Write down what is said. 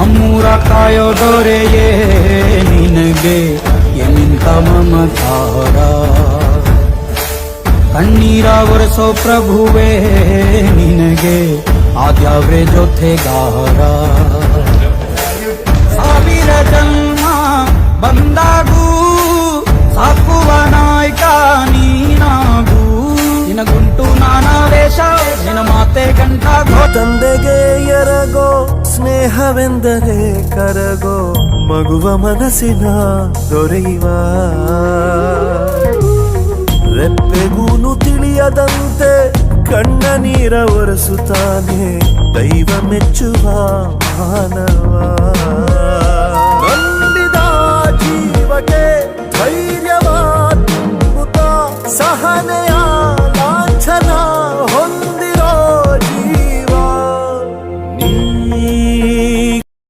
ನಮ್ಮೂರ ಕಾಯೋ ದೊರೆಯೇ ನಿನಗೆ ಎನ್ನಿಂತ ಮಮತಾರ? ಕಣ್ಣೀರ ಒರೆಸೋ ಪ್ರಭುವೇ ನಿನಗೆ ಆದ್ಯಾವ್ರೆ ಜೊತೆಗಾರ? ಸಾವಿರ ಜನ್ಮ ಬಂದಾಗೂ ಸಾಕುವ ನಾಯ್ಕ ನೀನಾಗೂ. ನಿನಗುಂಟು ನಾನಾ ವೇಷ ನಿನ ಮಾತೆ ಗಂಟಾಗೋ. ತಂದೆಗೆ ಎರಗೋ ಸ್ನೇಹವೆಂದರೆ ಕರಗೋ ಮಗುವ ಮನಸ್ಸಿನ ದೊರೆಯುವ. ರೆಪ್ಪೆಗೂನು ತಿಳಿಯದಂತೆ ಕಣ್ಣ ನೀರ ಒರೆಸುತ್ತಾನೆ, ದೈವ ಮೆಚ್ಚುವ ಮಾನವ. ನಂಬಿದ ಜೀವಕ್ಕೆ ಧೈರ್ಯವಾದ ಸಹನೆಯ